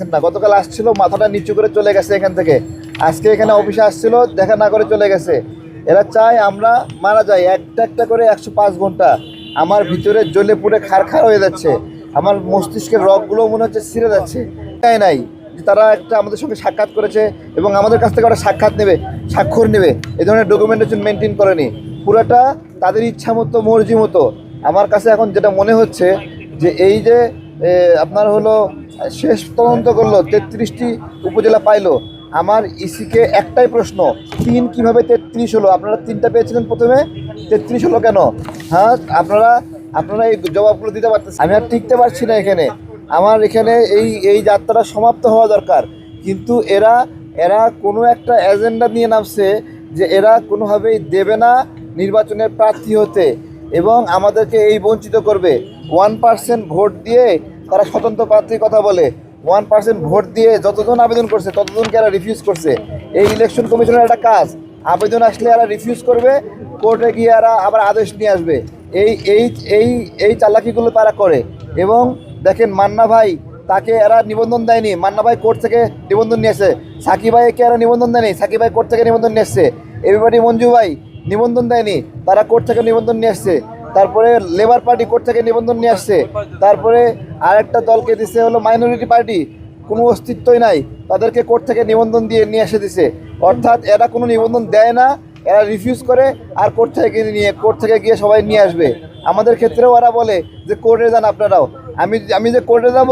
না গতকাল আসছিল মাথাটা নিচু করে চলে গেছে এখান থেকে। আজকে এখানে অফিসে আসছিল দেখা না করে চলে গেছে। এরা চায় আমরা মারা যাই একটা একটা করে একশো পাঁচ ঘণ্টা। আমার ভিতরে জ্বলে পুড়ে খার খার হয়ে যাচ্ছে। আমার মস্তিষ্কের রগগুলো মনে হচ্ছে ছিঁড়ে যাচ্ছে। তাই নাই তারা একটা আমাদের সঙ্গে সাক্ষাৎ করেছে এবং আমাদের কাছ থেকে ওরা সাক্ষাৎ নেবে স্বাক্ষর নেবে। এই ধরনের ডকুমেন্টেশন মেনটেন করেনি। পুরোটা তাদের ইচ্ছা মতো মর্জি মতো। আমার কাছে এখন যেটা মনে হচ্ছে যে এই যে এ, আপনার হলো, শেষ তদন্ত করল, তেত্রিশটি উপজেলা পাইলো। আমার ইসিকে একটাই প্রশ্ন, তিন কীভাবে তেত্রিশ হলো? আপনারা তিনটা পেয়েছিলেন প্রথমে, তেত্রিশ হলো কেন? হ্যাঁ আপনারা আপনারা এই জবাবগুলো দিতে পারতেছেন। আমি আর টিকতে পারছি না এখানে। আমার এখানে এই এই যাত্রা সমাপ্ত হওয়া দরকার। কিন্তু এরা এরা কোনো একটা এজেন্ডা নিয়ে নামছে যে এরা কোনোভাবেই দেবে না নির্বাচনের প্রার্থী হতে। এবং আমাদেরকে এই বঞ্চিত করবে। ওয়ান পার্সেন্ট ভোট দিয়ে তারা স্বতন্ত্র প্রার্থীর কথা বলে। ওয়ান পার্সেন্ট ভোট দিয়ে যতজন আবেদন করছে, ততজনকে এরা রিফিউজ করছে। এই ইলেকশন কমিশনের একটা কাজ। আবেদন আসলে এরা রিফিউজ করবে কোর্টে গিয়ে এরা আবার আদেশ নিয়ে আসবে। এই এই এই এই চালাকিগুলো তারা করে। এবং দেখেন মান্না ভাই, তাকে এরা নিবন্ধন দেয়নি। মান্না ভাই কোর্ট থেকে নিবন্ধন নিয়েছে। সাকিব ভাইকে এরা নিবন্ধন দেয়নি। সাকিব ভাই কোর্ট থেকে নিবন্ধন নিয়েছে। এভিবাডি মঞ্জু ভাই নিবন্ধন দেয়নি। তারা কোর্ট থেকে নিবন্ধন নিয়ে আসছে। তারপরে লেবার পার্টি কোর্ট থেকে নিবন্ধন নিয়ে আসছে। তারপরে আরেকটা দলকে দিছে হলো মাইনরিটি পার্টি কোনো অস্তিত্বই নাই। তাদেরকে কোর্ট থেকে নিবন্ধন দিয়ে নিয়ে এসে দিছে। অর্থাৎ এরা কোনো নিবন্ধন দেয় না। এরা রিফিউজ করে আর কোর্ট থেকে নিয়ে কোর্ট থেকে গিয়ে সবাই নিয়ে আসবে। আমাদের ক্ষেত্রেও ওরা বলে যে, কোর্টে যান আপনারাও। আমি আমি যে কোর্টে যাব